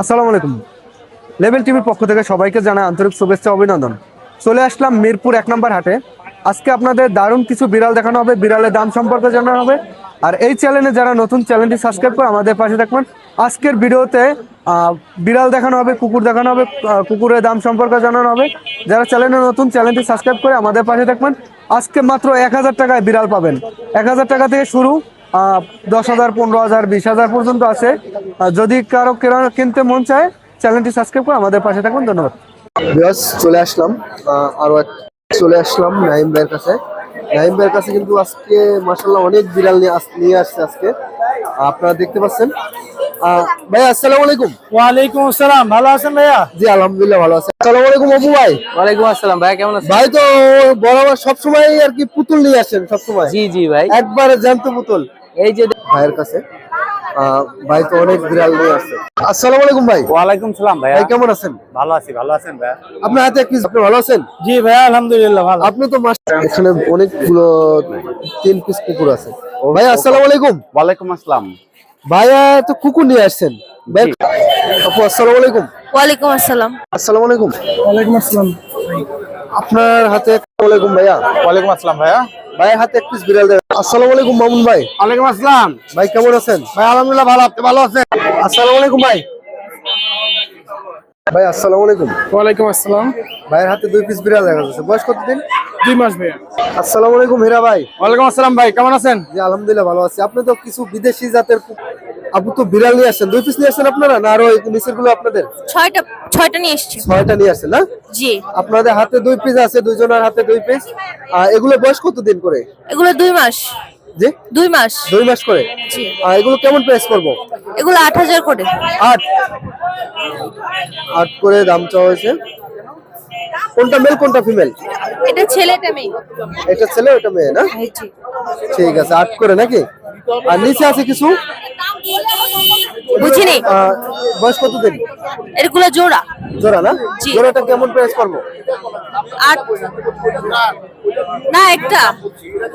আসসালামু আলাইকুম। লেভেল টিভির পক্ষ থেকে সবাইকে জানাই আন্তরিক শুভেচ্ছা অভিনন্দন। চলে আসলাম মিরপুর এক নম্বর হাটে। আজকে আপনাদের দারুণ কিছু বিড়াল দেখানো হবে, বিড়ালের দাম সম্পর্কে জানানো হবে। আর এই চ্যানেলে যারা নতুন চ্যানেলটি সাবস্ক্রাইব করে আমাদের পাশে থাকবেন। আজকের ভিডিওতে বিড়াল দেখানো হবে, কুকুর দেখানো হবে কুকুরের দাম সম্পর্কে জানানো হবে। যারা চ্যানেলে নতুন চ্যানেলটি সাবস্ক্রাইব করে আমাদের পাশে থাকবেন। আজকে মাত্র এক হাজার টাকায় বিড়াল পাবেন। এক হাজার টাকা থেকে শুরু। দশ হাজার পনেরো হাজার বিশ হাজার পর্যন্ত আছে। যদি কারও কেনা- কিনতে মন চায় চ্যানেলটি সাবস্ক্রাইব করে আমাদের পাশে থাকুন। ধন্যবাদ। বিয়াস চলে আসলাম। আহ, আরও চলে আসলাম নাইম ভাইয়ের কাছে। নাইম ভাইয়ের কাছে কিন্তু আজকে মাসাল্লাহ অনেক বিড়াল নিয়ে আসছে আজকে। আপনারা দেখতে পাচ্ছেন। আহ, ভাই আসসালামু আলাইকুম। ওয়ালাইকুম আসসালাম। ভালো আছেন ভাইয়া? জি আলহামদুলিল্লাহ ভালো আছে। আসসালামু আলাইকুম অপু ভাই। ওয়ালাইকুম আসসালাম ভাইয়া কেমন আছেন? ভাই তো বরাবর আর কি পুতুল নিয়ে আসেন সবসময়? জি জি ভাই। একবারে জ্যান্ত পুতুল। এই যে ভাইয়ের কাছে। ভাই তো অনেক বিড়াল নিয়ে আসছে। আসসালামু আলাইকুম ভাই। ওয়ালাইকুম সালাম ভাইয়া। ভাই কেমন আছেন? ভালো আছি ভালো আছেন ভাইয়া? আপনার হাতে এক পিস আপনি ভালো আছেন? জি ভাইয়া আলহামদুলিল্লাহ ভালো। আপনি তো মাস এখানে অনেকগুলো তিন পিস কুকুর আছে। ভাই আসসালামু আলাইকুম। ওয়ালাইকুম আসসালাম। ভাইয়া তো কুকুর নিয়ে আসছেন। ভাই আপু আসসালামু আলাইকুম। ওয়ালাইকুম আসসালাম। আসসালামু আলাইকুম। ওয়ালাইকুম আসসালাম। আপনার হাতে আলাইকুম ভাইয়া। ওয়ালাইকুম আসসালাম ভাইয়া। ভাইয়ের হাতে এক বিড়াল দেবেন আসসালামু আলাইকুম মামুন ভাই। ওয়ালাইকুম আসসালাম। ভাই কেমন আছেন? ভাই আলহামদুলিল্লাহ ভালো আপনি ভালো আছেন? আসসালামু আলাইকুম ভাই। ভাই আসসালামু আলাইকুম। ওয়ালাইকুম আসসালাম। ভাইয়ের হাতে দুই পিস বিড়াল দেখা যাচ্ছে। বয়স কতদিন? দুই মাস ভাইয়া। আসসালামু আলাইকুম হীরা ভাই। ওয়ালাইকুম আসসালাম ভাই কেমন আছেন? জি আলহামদুলিল্লাহ ভালো আছি। আপনি তো কিছু বিদেশি জাতের আপু তো বিড়াল নিয়ে আসছেন। দুই পিস নিয়ে আসছেন আপনারা না আরও নিচেরগুলো আপনাদের? ছয়টা ছয়টা নিয়ে এসছি। ছয়টা নিয়ে আসছেন না? জি। আপনাদের হাতে দুই পিস আছে দুইজনের হাতে দুই পিস আর এগুলো বয়স কত দিন করে? এগুলো দুই মাস। জি? দুই মাস। দুই মাস করে? জি। আহ, এগুলো কেমন প্রাইস করব এগুলো আট হাজার করে। আট? আট করে দাম চাওয়া হয়েছে। কোনটা মেল কোনটা ফিমেল এটা ছেলেটা মেয়ে। এটা ছেলে ওটা মেয়ে না? জি। ঠিক আছে আট করে নাকি? আর নিচে আছে কিছু? বুঝিনি? আহ, বয়স কত দিন এগুলো জোড়া। জোড়া না? জি। জোড়াটা কেমন প্রাইস করব? আট না একটা।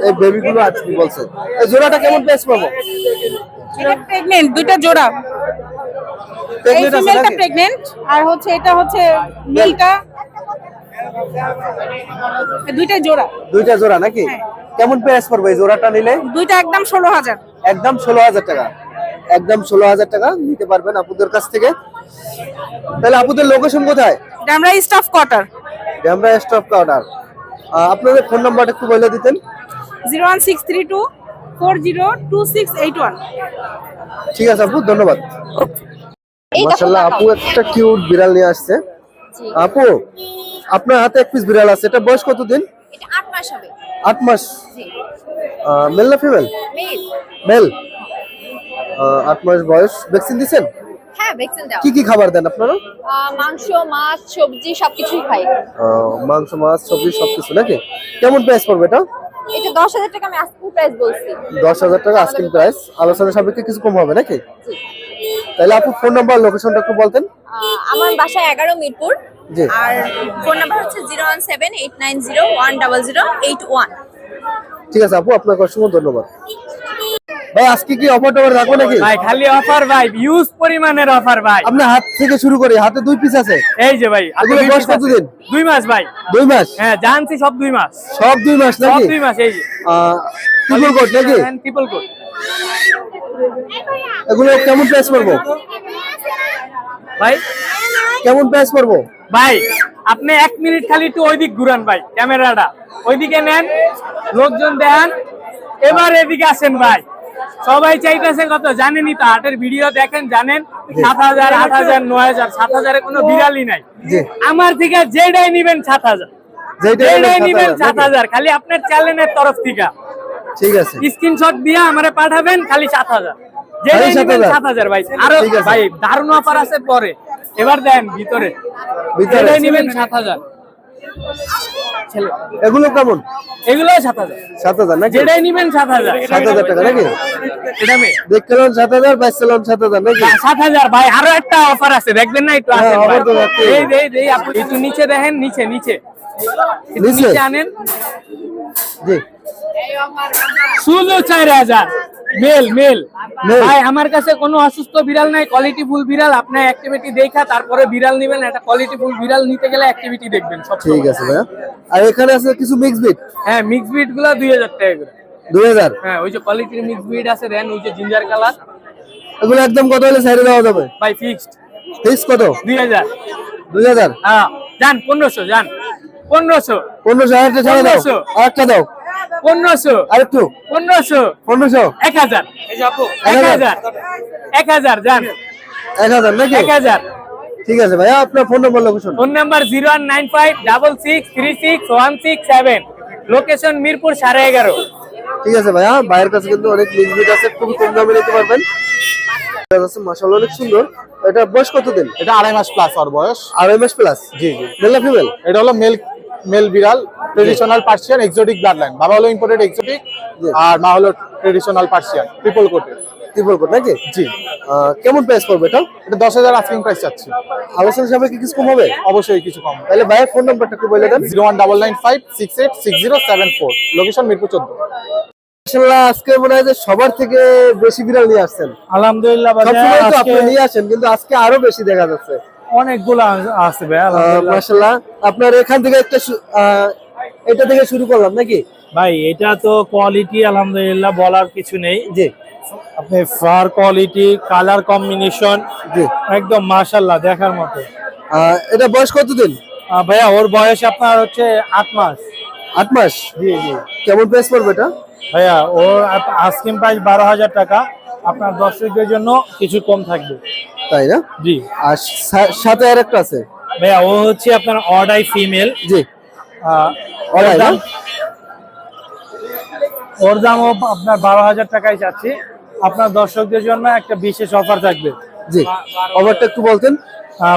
এই বেবি গুলো আট বলছে এই জোড়াটা কেমন প্রাইস পাবো? এটা প্রেগনেন্ট দুইটা জোড়া। এই ফিমেলটা প্রেগনেন্ট আর হচ্ছে এটা হচ্ছে মেলটা দুইটা জোড়া। দুইটা জোড়া নাকি? কেমন প্রাইস পড়বে এই জোড়াটা নিলে? দুইটা একদম ষোলো হাজার। একদম ষোলো হাজার টাকা। একদম ষোলো হাজার টাকা নিতে পারবেন আপুদের কাছ থেকে। তাহলে আপুদের লোকেশন কোথায়? স্টাফ কোয়ার্টার ড্যামরা আপনাদের ফোন নাম্বারটা একটু বলে দিতেন। Zero one six three two four zero two six eight one. ঠিক আছে আপু ধন্যবাদ। মাশাআল্লাহ আপু একটা কিউট বিড়াল নিয়ে আসছে। আপু আপনার হাতে এক পিস বিড়াল আছে এটা বয়স কতদিন? এটা আট মাস হবে। আট মাস। মেল না ফিমেল মেল আট মাস বয়স। ভ্যাকসিন দিছেন হ্যাঁ ভ্যাকসিন দাও কি কি খাবার দেন আপনারা? মাংস মাছ সবজি সবকিছুই খাই। মাংস মাছ সবজি সবকিছু নাকি? কেমন প্রাইস পড়বে এটা? টাকা আমি প্রাইস বলছি। টাকা আস্কিং প্রাইস আলোচনা সাপেক্ষে কিছু কম হবে নাকি? তাহলে আপু ফোন নাম্বার লোকেশনটা একটু বলতেন। আমার বাসা মিরপুর। আর ফোন নাম্বার হচ্ছে zero one seven eight nine zero one double zero eight one ঠিক আছে আপু আপনাকে অসংখ্য ধন্যবাদ। ভাই আজকে কি অফার টফার রাখব নাকি? ভাই খালি অফার ভাই হিউজ পরিমাণের অফার ভাই। আপনার হাত থেকে শুরু করি হাতে দুই পিস আছে। এই যে ভাই আপনি এগুলো বয়স কতদিন? দুই মাস ভাই। দুই মাস? হ্যাঁ জানছি সব দুই মাস। সব দুই মাস সব দুই মাস এই যে। ট্রিপল কোট নাকি? ট্রিপল কোড এগুলো কেমন প্রাইস পড়ব? ভাই? কেমন প্রাইস পড়ব? ভাই আপনি এক মিনিট খালি একটু ওইদিক ঘুরান ভাই ক্যামেরাটা। ওইদিকে নেন লোকজন দেখান এবার এদিকে আসেন ভাই। সবাই চাইতেছে কত? জানেনই তো হাটের ভিডিও দেখেন জানেন? সাত হাজার আট হাজার নয় হাজার সাত হাজারে কোনো বিড়ালই নাই। আমার থেকে যেটাই নিবেন সাত হাজার। যেটা যেটাই নিবেন সাত হাজার খালি আপনার চ্যানেলের তরফ থেকে। ঠিক আছে। স্ক্রিনশট দিয়ে আমারে পাঠাবেন খালি সাত হাজার। যেটাই নিবেন সাত হাজার ভাই। আরও ভাই দারুণ অফার আছে পরে। এবার দেন ভিতরে? যেটাই নিবেন সাত হাজার। এগুলো কেমন? এগুলো সাত হাজার। সাত হাজার নাকি? যেটাই নিবেন সাত হাজার। সাত হাজার টাকা নাকি? এটা মেয়ে। দেখলাম সাত হাজার বাইশ সাত হাজার নাকি? সাত হাজার ভাই আরও একটা অফার আছে দেখবেন না একটু হ্যাঁ। এই এই এই আপনি একটু নিচে দেখেন নিচে নিচে। একটু নিচে? নিচে আনেন। জি। শুধু চার হাজার। Male male. ভাই আমার কাছে কোনো অসুস্থ বিড়াল নাই কোয়ালিটি ফুল বিড়াল। আপনার অ্যাক্টিভিটি দেখা তারপরে বিড়াল নেবেন একটা কোয়ালিটি ফুল বিড়াল নিতে গেলে অ্যাক্টিভিটি দেখবেন সব ঠিক আছে ভাইয়া। আর এখানে আছে কিছু মিক্স বিট হ্যাঁ মিক্স বিটগুলো দুই হাজার টাকা করে। দুই হাজার? হ্যাঁ ওই যে কোয়ালিটির মিক্স বিট আছে দেন ওই যে জিঞ্জার কালার এগুলো একদম কত হলে সাইডে দেওয়া যাবে? ভাই ফিক্সড ফিক্স কত? দুই হাজার। দুই হাজার? হ্যাঁ যান পনেরোশো যান। পনেরোশো। পনেরোশো হাজারটা ছাড়া দাও। আরেকটা দাও। পনেরোশো। পনেরোশো। পনেরোশো? এক হাজার। এই যে আপু, এক এক হাজার? হাজার এক হাজার যান এক হাজার নাকি? এক হাজার। ঠিক আছে ভাইয়া আপনার phone number location phone number zero one nine five double six three six one six seven. Location Mirpur সাড়ে এগারো। ঠিক আছে ভাইয়া ভাইয়ের কাছে কিন্তু অনেক মিক্স বিট আছে খুবই কম দামে নিতে পারবেন। মাসাল্লাহ অনেক সুন্দর। এটা বয়স কতদিন? এটা আড়াই মাস প্লাস ওর বয়স। আড়াই মাস প্লাস জি জি। মেল ফিমেল এটা হলো মেল মেল বিড়াল traditional Persian exotic blood line বাবা হলো ইম্পোর্টেড এক্সোটিক আর মা হলো ট্রেডিশনাল পার্সিয়ান ট্রিপল কোটের ত্রিপল কোট নাকি? জি। কেমন প্রাইস পড়বে এটা? এটা দশ হাজার আস্কিং প্রাইস চাচ্ছি। আলোচনা হিসাবে কি কিছু কম হবে? অবশ্যই কিছু কম। তাহলে ভাইয়ের ফোন নাম্বারটা একটু বলে দেন। Zero one double nine five six eight six zero seven four location Mirpur চোদ্দ। আজকে মনে হয় যে সবার থেকে বেশি বিড়াল নিয়ে আসছেন। আলহামদুলিল্লাহ আপনি নিয়ে আসেন কিন্তু আজকে আরও বেশি দেখা যাচ্ছে। অনেকগুলো আসছে ভাই মাশাআল্লাহ। আপনার এখান থেকে একটা এটা থেকে শুরু করলাম নাকি? ভাই এটা তো কোয়ালিটি আলহামদুলিল্লাহ বলার কিছু নেই। জি। আপনি ফার কোয়ালিটি কালার কম্বিনেশন জি। একদম মাশাল্লাহ দেখার মতো। এটা বয়স কতদিন? ভাইয়া ওর বয়স আপনার হচ্ছে আট মাস। আট মাস? জি জি। কেমন প্রাইস পড়বে এটা? ভাইয়া ওর আইসক্রিম প্রাইস বারো হাজার টাকা। আপনার দর্শকদের জন্য কিছু কম থাকবে। তাই না? জি। আর সাথে আরেকটা আছে। ভাইয়া ও হচ্ছে আপনার অর্ডাই ফিমেল। জি। ওর দাম ওর দামও আপনার বারো হাজার টাকায় চাচ্ছি। আপনার দর্শকদের জন্য একটা বিশেষ অফার থাকবে। জি। অফারটা একটু বলতেন।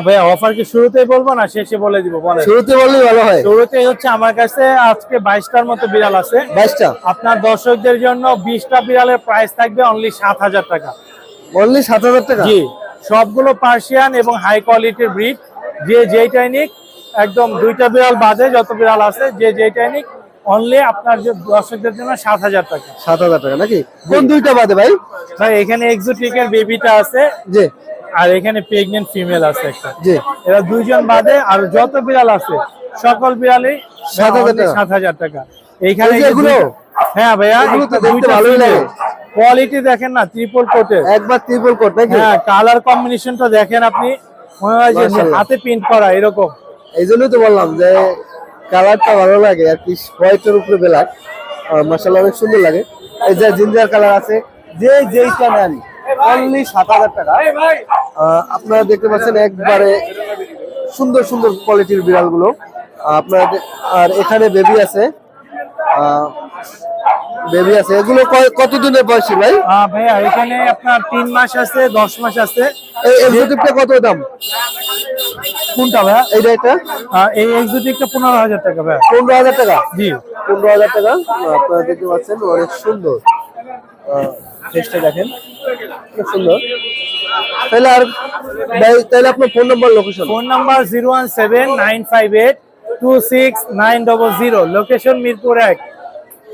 ভাইয়া অফার কি শুরুতেই বলব না শেষে বলে দিব? বলে শুরুতে বললেই ভালো হয়। শুরুতেই হচ্ছে আমার কাছে আজকে বাইশটার মতো বিড়াল আছে। বাইশটা? আপনার দর্শকদের জন্য বিশটা বিড়ালের প্রাইস থাকবে অনলি সাত হাজার টাকা। অনলি সাত হাজার টাকা? জি সবগুলো পার্সিয়ান এবং হাই কোয়ালিটির ব্রিড যে যেইটাই নিক একদম দুইটা বিড়াল বাদে যত বিড়াল আছে যে যেইটাই নিক অনলি আপনার যে দর্শকদের জন্য সাত হাজার টাকা। সাত হাজার টাকা নাকি? কোন দুইটা বাদে ভাই? ভাই এখানে এক্সোটিকের বেবিটা আছে। জি। আর এখানে প্রেগনেন্ট ফিমেল আছে একটা। জি। এরা দুইজন বাদে আর যত বিড়াল আছে সকল বিড়ালই 7,000 টাকা? সাত হাজার টাকা। এইখানে এগুলো? হ্যাঁ ভাইয়া এগুলো তো দেখতে ভালোই লাগে। কোয়ালিটি দেখেন না ত্রিপল কোটের একবার ত্রিপল কোট নাকি? হ্যাঁ কালার কম্বিনেশনটা দেখেন আপনি। মনে হয় যে হাতে প্রিন্ট করা এরকম। এই জন্যই তো বললাম যে কালারটা ভালো লাগে আর কি হোয়াইটের উপরে ব্ল্যাক মশালা অনেক সুন্দর লাগে। এই যে জিঞ্জার কালার আছে যে যেইটা নেন অনলি সাত হাজার টাকা। আপনারা দেখতে পাচ্ছেন একবারে সুন্দর সুন্দর কোয়ালিটির বিড়ালগুলো। আপনারা আর এখানে বেবি আছে বেবি আছে। এগুলো কয়- কতদিনের বয়সী ভাই? আহ, ভাইয়া এখানে আপনার তিন মাস আছে দশ মাস আছে। এই এক্সিকিউটিভটা কত দাম? কোনটা ভাইয়া? এইটা একটা? আহ, এই এক্সোটিকটা পনেরো হাজার টাকা ভাইয়া। পনেরো হাজার টাকা? জি। পনেরো হাজার টাকা। আপনারা দেখতে পাচ্ছেন অনেক সুন্দর। ফেসটা দেখেন খুব সুন্দর। তাহলে আর তাহলে আপনার phone number location phone number zero one seven nine five eight two six nine double zero location Mirpur এক।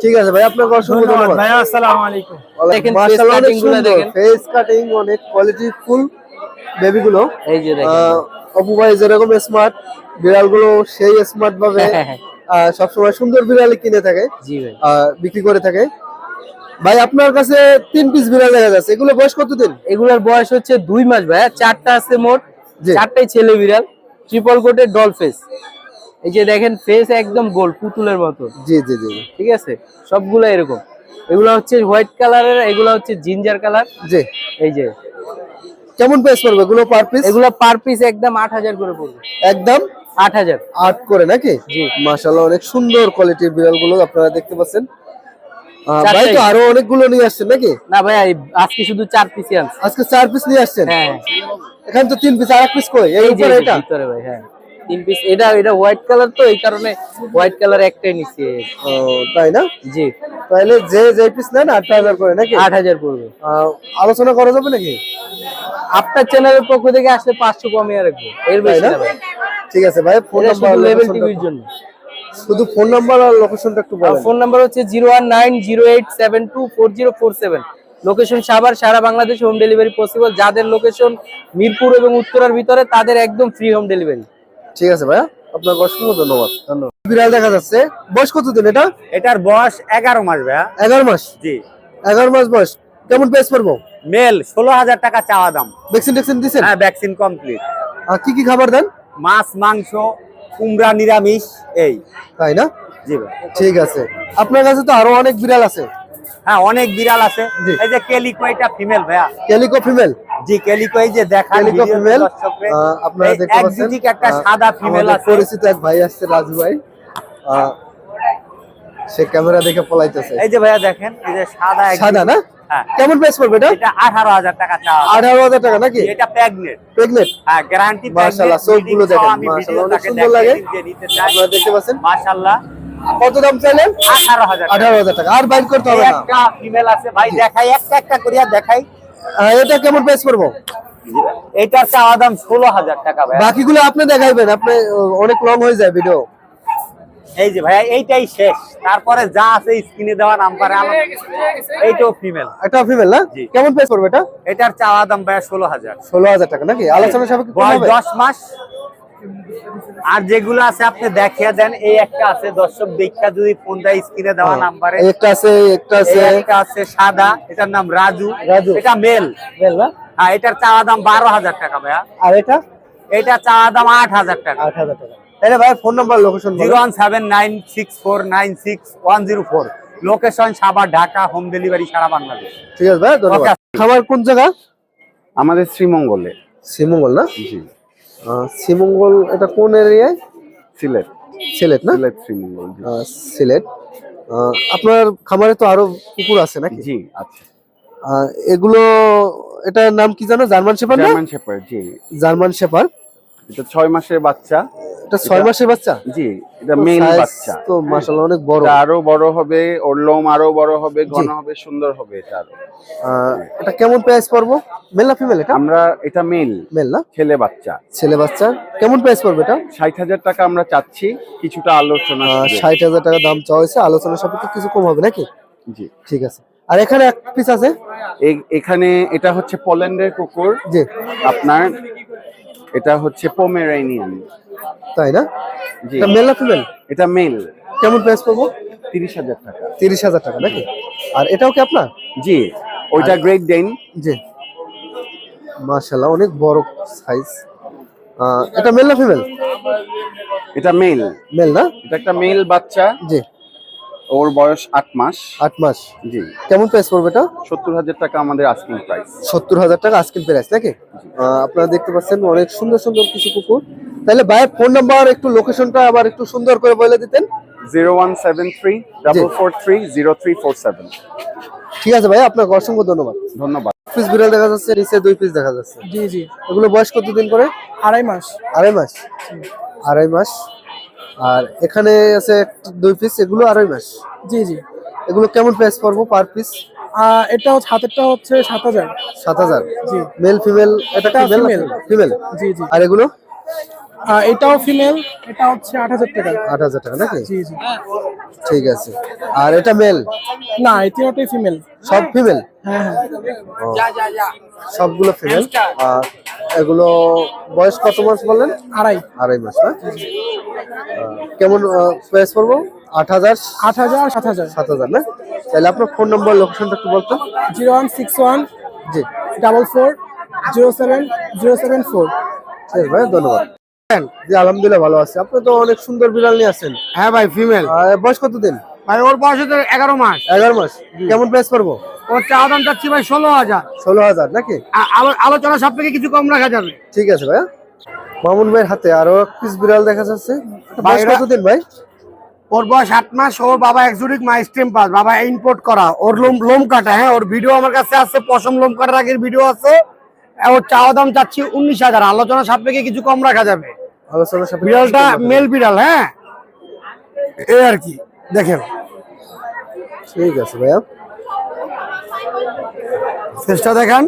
ঠিক আছে ভাই আপনাকে অসংখ্য ধন্যবাদ ভাইয়া আসসালামু আলাইকুম। দেখেন ফেস কাটিং অনেক কোয়ালিটি ফুল বেবি গুলো এই যে দেখেন। আহ, অপু ভাই যেরকম স্মার্ট বিড়ালগুলো সেই স্মার্ট ভাবে আহ, সবসময় সুন্দর বিড়াল কিনে থাকে জি ভাই। আহ, বিক্রি করে থাকে। ভাই আপনার কাছে তিন পিস বিড়াল দেখা যাচ্ছে। এগুলো বয়স কতদিন? এগুলোর বয়স হচ্ছে দুই মাস ভাইয়া চারটা আছে মোট। চারটাই ছেলে বিড়াল ট্রিপল কোটের ডল ফেস এই যে দেখেন ফেস একদম গোল পুতুলের মতো। জি জি জি। ঠিক আছে? সবগুলো এরকম। এগুলো হচ্ছে হোয়াইট কালারের এগুলো হচ্ছে জিঞ্জার কালার জি। এই যে। কেমন প্রাইস পড়বে? এগুলো পার পিস এগুলো পার পিস একদম আট হাজার করে পড়বে। একদম? আট হাজার। আট করে নাকি? জি। মাশাআল্লাহ অনেক সুন্দর কোয়ালিটির বিড়ালগুলো আপনারা দেখতে পাচ্ছেন। ভাই তো আরও অনেকগুলো নিয়ে আসছেন নাকি? না এই আজকে শুধু চার পিসই আনছে। আজকে চার পিস নিয়ে আসছেন? হ্যাঁ। এখানে তো তিন পিস আর এক পিস কই? এই উপরে এটা? ভিতরে ভাই হ্যাঁ। তিন পিস এটা এটা হোয়াইট কালার তো এই কারণে হোয়াইট কালার একটাই নিচ্ছি। ও, তাই না? জি। তাহলে যে যে পিস নেন আট হাজার করে নাকি? আট হাজার পড়বে। আলোচনা করা যাবে নাকি? আপনার চ্যানেলের পক্ষ থেকে আসলে পাঁচশো কমিয়ে রাখব এর বেশি। ঠিক আছে ভাই ফোন নাম্বার লেভেল টিভির জন্য। শুধু ফোন নাম্বার আর লোকেশনটা একটু বলেন। ফোন নাম্বার হচ্ছে zero one nine zero eight seven two four zero four seven. Location Savar সারা বাংলাদেশে হোম ডেলিভারি পসিবল যাদের লোকেশন মিরপুর এবং উত্তরার ভিতরে তাদের একদম ফ্রি হোম ডেলিভারি ঠিক আছে ভাইয়া আপনার অসংখ্য ধন্যবাদ ধন্যবাদ। বিড়াল দেখা যাচ্ছে বয়স কতদিন এটা? এটার বয়স এগারো মাস ভাইয়া। এগারো মাস? জি। এগারো মাস বয়স কেমন প্রাইস পড়ব? মেল ষোলো হাজার টাকা চাওয়া দাম। ভ্যাকসিন ট্যাকসিন দিচ্ছেন হ্যাঁ ভ্যাকসিন কমপ্লিট আর কি কি খাবার দেন? মাছ মাংস কুমড়া নিরামিষ এই। তাই না? জি ভাই ঠিক আছে। আপনার কাছে তো আরও অনেক বিড়াল আছে। হ্যাঁ অনেক বিড়াল আছে। এই যে কেলিকো এটা ফিমেল ভাইয়া। ক্যালিকো ফিমেল জি কেলিকো এই যে দেখা ক্যালিকো ফিমেল আপনারা দেখতে পাচ্ছেন। একদিকে একটা সাদা ফিমেল আছে। পরিচিত এক ভাই আসছে রাজু ভাই। সে ক্যামেরা দেখে পলাইতেছে। এই যে ভাইয়া দেখেন এই যে সাদা সাদা না? হ্যাঁ। কেমন প্রাইস পড়বে এটা? এটা আঠারো হাজার টাকা চাওয়া দাম। আঠারো হাজার টাকা নাকি? এটা প্রেগনেন্ট প্রেগনেন্ট হ্যাঁ গ্যারান্টি মাশাআল্লাহ, চোখগুলো দেখেন, মাশাআল্লাহ, অনেক সুন্দর লাগে। আপনারা দেখতে পাচ্ছেন? মাশাআল্লাহ। কত দাম চাইলেন? আঠারো হাজার আঠারো হাজার টাকা। আর বাইর করতে হবে একটা ফিমেল আছে ভাই দেখাই একটা একটা করিয়া দেখাই। এটা কেমন প্রাইস পড়ব? এটার চাওয়া দাম ষোলো হাজার টাকা ভাই। বাকিগুলো আপনি দেখাইবেন আপনি অনেক লং হয়ে যায় ভিডিও এই যে ভাইয়া এইটাই শেষ। তারপরে যা আছে স্ক্রিনে দেওয়া নাম্বারে এইটাও ফিমেল একটা ফিমেল না? কেমন প্রাইস পড়বে এটা? এটার চাওয়া দাম ভাইয়া ষোলো হাজার। ষোলো হাজার টাকা নাকি? আলোচনা সাপেক্ষে? দশ মাস। আর যেগুলো আছে আপনি দেখিয়ে দেন এই একটা আছে দর্শক দেখা যদি ফোন দেয় স্ক্রিনে দেওয়া নাম্বারে। একটা আছে একটা আছে। একটা আছে সাদা এটার নাম রাজু। রাজু। এটা মেল। মেল না? হ্যাঁ এটার চাওয়া দাম বারো হাজার টাকা ভাইয়া। আর এটা? এটা চাওয়া দাম আট হাজার টাকা। আট হাজার টাকা। তাহলে ভাই phone number location zero one seven nine six four nine six one zero four. Location Savar Dhaka home delivery সারা বাংলাদেশ। ঠিক আছে ভাই ধন্যবাদ। খাবার কোন জায়গা? আমাদের শ্রীমঙ্গলে। শ্রীমঙ্গল না? জি। শ্রীমঙ্গল এটা কোন এরিয়ায় সিলেট। সিলেট না? সিলেট শ্রীমঙ্গল। সিলেট। আপনার খামারে তো আরও কুকুর আছে নাকি? জি আচ্ছা এগুলো এটার নাম কি জানো? জার্মান শেপার জার্মান শেপার জি। জার্মান শেপার এটা ছয় মাসের বাচ্চা। এটা ছয় মাসের বাচ্চা? জি এটা মেল Size বাচ্চা। তো মাশাআল্লাহ অনেক বড়। আরও বড় হবে ওর লোম আরও বড় হবে ঘন হবে সুন্দর হবে এটা আরও। এটা কেমন প্রাইস পড়ব? মেল না ফিমেল এটা? আমরা এটা মেল মেল না? ছেলে বাচ্চা। ছেলে বাচ্চা। কেমন প্রাইস পড়বে এটা? ষাট হাজার টাকা আমরা চাচ্ছি কিছুটা আলোচনা আহ, হবে। ষাট হাজার টাকা দাম চাওয়া হয়েছে আলোচনা সাপেক্ষে কিছু কম হবে নাকি? জি। ঠিক আছে। আর এখানে এক পিস আছে? এখানে এটা হচ্ছে পোল্যান্ডের কুকুর। জি। আপনার এটা হচ্ছে পোমেরানিয়ান তাই না? জি। এটা মেল না ফিমেল এটা মেল কেমন প্রাইস পড়ব? তিরিশ হাজার টাকা। তিরিশ হাজার টাকা নাকি? আর এটাও কি আপনার? জি ওইটা গ্রেট ডেন জি। মাশাল্লাহ অনেক বড় সাইজ এটা মেল না ফিমেল এটা মেল মেল না? এটা একটা মেল বাচ্চা। জি। ওর বয়স আট মাস। আট মাস। জি। কেমন প্রাইস পড়বে এটা? সত্তর হাজার টাকা আমাদের আস্কিং প্রাইস সত্তর হাজার টাকা আজকের প্রাইস নাকি? আহ, আপনারা দেখতে পাচ্ছেন অনেক সুন্দর সুন্দর কিছু কুকুর। তাহলে ভাইয়ের ফোন নাম্বার একটু লোকেশনটা আবার একটু সুন্দর করে বলে দিতেন। Zero one seven three double four three zero three four seven. ঠিক আছে ভাই আপনাকে অসংখ্য ধন্যবাদ। ধন্যবাদ। পিস বিড়াল দেখা যাচ্ছে নিচে দুই পিস দেখা যাচ্ছে। জি জি। এগুলো বয়স কতদিন করে? আড়াই মাস। আড়াই মাস? আড়াই মাস। আর এখানে আছে দুই পিস এগুলো আড়াই মাস। জি জি। এগুলো কেমন প্রাইস পড়ব পার পিস এটা হচ্ছে হাতেরটা হচ্ছে সাত হাজার। সাত হাজার। জি। মেল ফিমেল এটা ফিমেল ফিমেল জি জি। আর এগুলো? এটাও ফিমেল এটা হচ্ছে আট হাজার টাকা। আট হাজার টাকা নাকি? জি জি। ঠিক আছে। আর এটা মেল না এই তিনটাই ফিমেল সব ফিমেল হ্যাঁ হ্যাঁ। সবগুলো ফিমেল আর এগুলো বয়স কত মাস বললেন আড়াই। আড়াই মাস না? কেমন প্রাইস পড়ব আট হাজার? আট হাজার সাত হাজার। সাত হাজার না? তাহলে আপনার ফোন নম্বর লোকেশনটা একটু বলতেন জিরো ওয়ান সিক্স ওয়ান জি। Double four zero seven zero seven four. ঠিক আছে ভাই ধন্যবাদ। জি আলহামদুলিল্লাহ ভালো আছে। আপনি তো অনেক সুন্দর বিড়াল নিয়ে আছেন। হ্যাঁ ভাই ফিমেল আর বয়স কতদিন? ভাই ওর বয়স হচ্ছে এগারো মাস। এগারো মাস। কেমন প্রাইস ওর দাম চাচ্ছি ভাই ষোলো হাজার। ষোলো হাজার নাকি? আলোচনা সব থেকে কিছু কম রাখা যাবে। ঠিক আছে ভাই মামুন ভাইয়ের হাতে আরও পিস বিড়াল দেখা যাচ্ছে। বয়স কতদিন ভাই? ওর বয়স আট মাস ওর বাবা একজুরিক মাই স্টেম পাস বাবা ইম্পোর্ট করা। ওর লোম লোম কাটা হ্যাঁ ওর ভিডিও আমার কাছে আছে পশম লোম কাটার আগের ভিডিও আছে। ওর চাওয়া দাম চাচ্ছি উনিশ হাজার। আলোচনা সাপেক্ষে কিছু কম রাখা যাবে। বিড়ালটা মেল বিড়াল হ্যাঁ? এই আর কি দেখেন। ঠিক আছে ভাইয়া। চেষ্টা দেখান।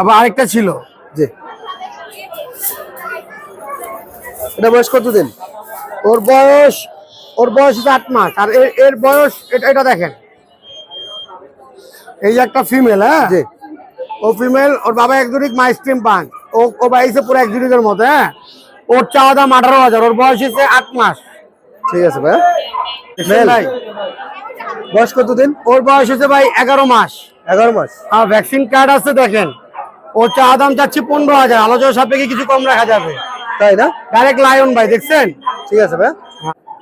আবার আরেকটা ছিল। জি। এটা বয়স কতদিন? ওর বয়স ওর বয়স হচ্ছে আট মাস। আর এর এর বয়স এটা এটা দেখেন। এই যে একটা ফিমেল হ্যাঁ? ও ফিমেল ওর বাবা একজনিক মাই স্ট্রিম পান। ও ও বাইছে পুরো একজনিকের মতো হ্যাঁ? ওর চাওয়া দাম আঠারো হাজার ওর বয়স হচ্ছে আট মাস। ঠিক আছে দেখছেন ভাই বয়স কতদিন? ওর বয়স হচ্ছে ভাই এগারো মাস। এগারো মাস। আর ভ্যাকসিন কার্ড আছে দেখেন। ওর চাওয়া দাম চাচ্ছি পনেরো হাজার আলোচনা সাপেক্ষে কিছু কম রাখা যাবে। তাই না? ডাইরেক্ট লায়ন ভাই দেখছেন? ঠিক আছে ভাইয়া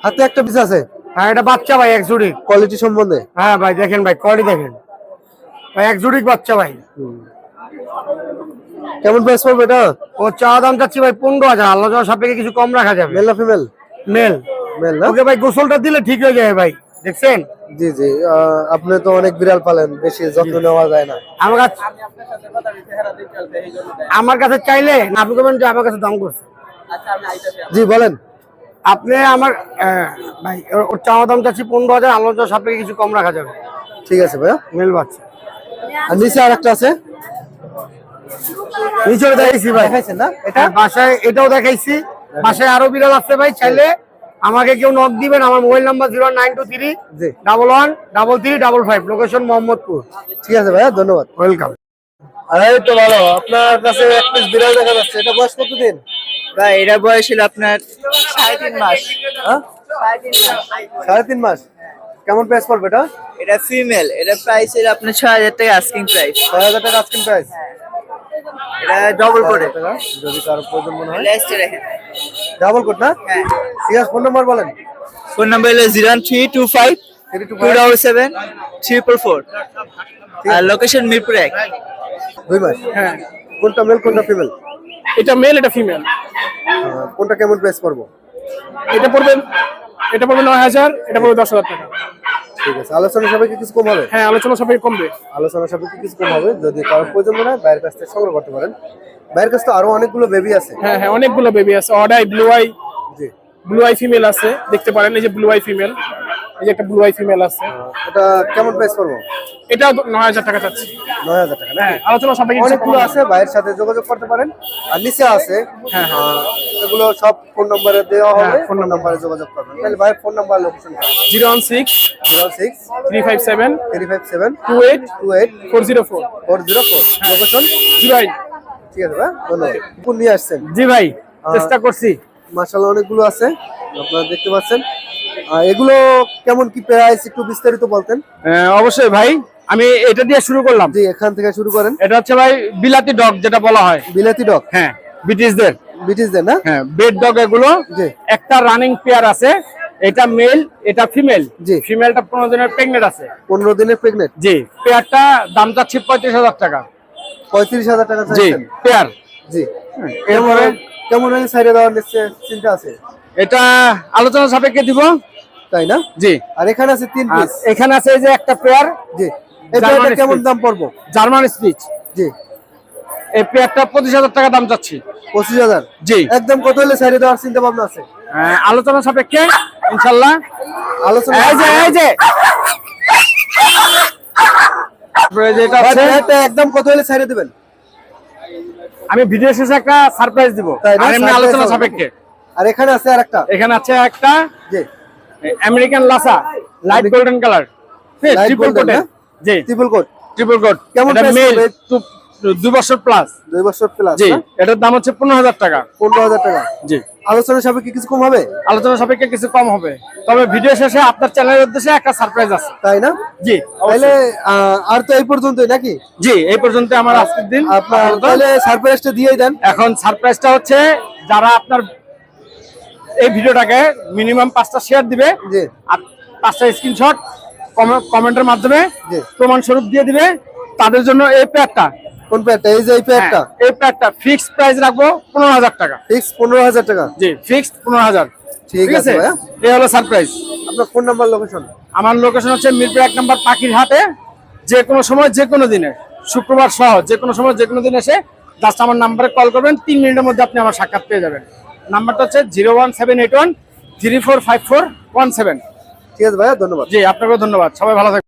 হাতে একটা পিস আছে। হ্যাঁ এটা বাচ্চা ভাই একজুডিক কোয়ালিটি সম্বন্ধে? হ্যাঁ ভাই দেখেন ভাই কোয়ালিটি দেখেন। ভাই একজুডিক বাচ্চা ভাই। কেমন প্রাইস পড়বে এটা? ওর চাওয়া দাম চাচ্ছি ভাই পনেরো হাজার। আলোচনা সাপেক্ষে কিছু কম রাখা যাবে। মেল না ফিমেল মেল মেল ওকে ভাই গোসলটা দিলে ঠিক হয়ে যাবে ভাই। দেখছেন? জি জি। আপনি তো অনেক বিড়াল পালেন বেশি যত্ন নেওয়া যায় না। আমার কাছে আমার কাছে চাইলে না আপনি বলবেন যে আমার কাছে দাম করছে। জি বলেন। আপনি আমার ভাই ওর- ওর চাওয়া দাম চাচ্ছি পনেরো হাজার আলোচনা সাপেক্ষে কিছু কম রাখা যাবে। ঠিক আছে ভাইয়া। মেল বাচ্চা। আর নিচে আর একটা আছে। নিচে দেখাইছি ভাই। দেখাইছেন না? এটা? বাসায় এটাও দেখাইছি। বাসায় আরও বিড়াল আছে ভাই চাইলে আমাকে কেউ নক দিবেন। আমার mobile number zero nine two three জি। Double one double three double five location Mohammadpur. ঠিক আছে ভাইয়া ধন্যবাদ। ওয়েলকাম এই তো ভালো আপনার কাছে এক পিস বিড়াল দেখা যাচ্ছে এটা বয়স কতদিন? ভাই এটা বয়স ছিল আপনার সাড়ে তিন মাস। হ্যাঁ? সাড়ে তিন মাস? কেমন প্রাইস পড়বে এটা? এটা ফিমেল এটা প্রাইস ছিল আপনার ছয় হাজার টাকা আস্কিং প্রাইস ছয় হাজার টাকা আস্কিং প্রাইস এটা ডবল করে যদি কারও প্রয়োজন মনে হয়। লেস্টে রেখেন। ডাবল কোড না? ঠিক আছে ফোন নাম্বার বলেন। ফোন নাম্বার হলো zero three two five three two two double seven triple four আর লোকেশন মিরপুর এক। দুই মাস হ্যাঁ। কোনটা মেল কোনটা ফিমেল এটা মেল এটা ফিমেল কোনটা কেমন প্রাইস পড়ব? এটা পড়বে এটা পড়বে নয় হাজার এটা পড়বে দশ হাজার টাকা। ঠিক আছে আলোচনা সাপেক্ষে কিছু কম হবে? হ্যাঁ আলোচনা সবাই কমবে। আলোচনা সাপেক্ষে কিছু কম হবে যদি কারোর প্রয়োজন না হয় বাইরের কাছ থেকে সংগ্রহ করতে পারেন। বাইরের কাছ তো আরও অনেকগুলো বেবি আছে। হ্যাঁ হ্যাঁ অনেকগুলো বেবি আছে। অডাই ব্লু আই জি। ব্লু আই ফিমেল আছে। দেখতে পারেন এই যে ব্লু আই ফিমেল এই যে একটা ব্লু আই ফিমেল আছে। এটা কেমন প্রাইস পড়ব? নয় হাজার টাকা চাচ্ছি। নয় হাজার টাকা না হ্যাঁ আলোচনা সবাই অনেকগুলো আছে ভাইয়ের সাথে যোগাযোগ করতে পারেন। আর নিচে আছে হ্যাঁ, আহ, এগুলো সব ফোন নম্বরে দেওয়া হবে ফোন নাম্বারে যোগাযোগ করবেন। তাহলে ভাইয়ের phone number location zero one six zero six three five seven three five seven two eight two eight four zero four. Four zero four. Location zero eight ঠিক আছে ভাই ধন্যবাদ। কুকুর নিয়ে আসছেন? জি ভাই চেষ্টা করছি। মার্শাল অনেকগুলো আছে আপনারা দেখতে পাচ্ছেন। এগুলো কেমন কি প্রাইস একটু বিস্তারিত বলতেন। হ্যাঁ, অবশ্যই ভাই আমি এটা দিয়ে শুরু করলাম। জি এখান থেকে শুরু করেন। এটা হচ্ছে ভাই বিলাতি ডগ যেটা বলা হয়। বিলাতি ডগ? হ্যাঁ ব্রিটিশদের। ব্রিটিশদের না? হ্যাঁ বেড ডগ এগুলো। জি। একটা রানিং পেয়ার আছে এটা মেল এটা ফিমেল জি। ফিমেলটা পনেরো দিনের প্রেগনেন্ট আছে। পনেরো দিনের প্রেগনেন্ট জি পেয়ারটা দাম যাচ্ছে পঁয়ত্রিশ হাজার টাকা। পঁয়ত্রিশ হাজার টাকা জি পেয়ার জি। এরপরে কেমন হয়ে সাইডে দেওয়ার নিশ্চয় চিন্তা আছে? এটা আলোচনা সাপেক্ষে দিব। তাই না? জি। আর এখানে আছে তিন পিস এখানে আছে এই যে একটা পেয়ার জি। এটা কেমন দাম পড়ব? জার্মান স্পিচ জি। এই পেয়ারটা পঁচিশ হাজার টাকা দাম যাচ্ছি পঁচিশ হাজার? জি। একদম কত হলে সাইডে দেওয়ার চিন্তা ভাবনা আছে? আলোচনা সাপেক্ষে ইনশাল্লাহ। আলোচনা এই যে এই যে। একদম কত হলে দেবেন? আমি ভিডিও শেষে একটা সারপ্রাইজ দিব। তাই আর আলোচনা সাপেক্ষে। আর এখানে আছে আর একটা এখানে আছে একটা জি। American Lhasa light golden colour triple কোটে? জি। ট্রিপল কোট ট্রিপল কোট কেমন এটা মেল? দুই বছর প্লাস দুই বছর প্লাস জি এটার দাম হচ্ছে পনেরো হাজার টাকা। পনেরো হাজার টাকা। জি। আলোচনা সাপেক্ষে কিছু কম হবে? আলোচনা সাপেক্ষে কিছু কম হবে। তবে ভিডিও শেষে আপনার চ্যানেলের উদ্দেশ্যে একটা সারপ্রাইজ আছে। তাই না? জি তাহলে আর তো এই পর্যন্তই নাকি? জি এই পর্যন্ত আমার আজকের দিন। আপনার। তাহলে সারপ্রাইজটা দিয়েই দেন। এখন সারপ্রাইজটা হচ্ছে যারা আপনার এই ভিডিওটাকে মিনিমাম পাঁচটা শেয়ার দিবে আর পাঁচটা স্ক্রিনশট কমেন্টের মাধ্যমে। প্রমাণ স্বরূপ দিয়ে দিবে। তাদের জন্য এই প্যাডটা কোন প্যাডটা এই যে এই প্যাডটা এই প্যাডটা ফিক্সড প্রাইস রাখব পনেরো হাজার টাকা। ফিক্স পনেরো হাজার টাকা? জি ফিক্সড পনেরো হাজার। ঠিক আছে। এই হলো সারপ্রাইজ আপনার ফোন নাম্বার লোকেশন আমার লোকেশন হচ্ছে মিরপুর এক নম্বর পাখির হাটে। যে কোনো সময় যে কোনো দিনে। শুক্রবার সহ যে কোনো সময় যে কোনো দিন এসে জাস্ট আমার নাম্বারে কল করবেন। তিন মিনিটের মধ্যে আপনি আমার সাক্ষাৎ পেয়ে যাবেন। নাম্বারটা হচ্ছে zero one seven eight one three four five four one seven. ঠিক আছে ভাইয়া ধন্যবাদ। জি আপনাকেও ধন্যবাদ। সবাই ভালো থাকবেন।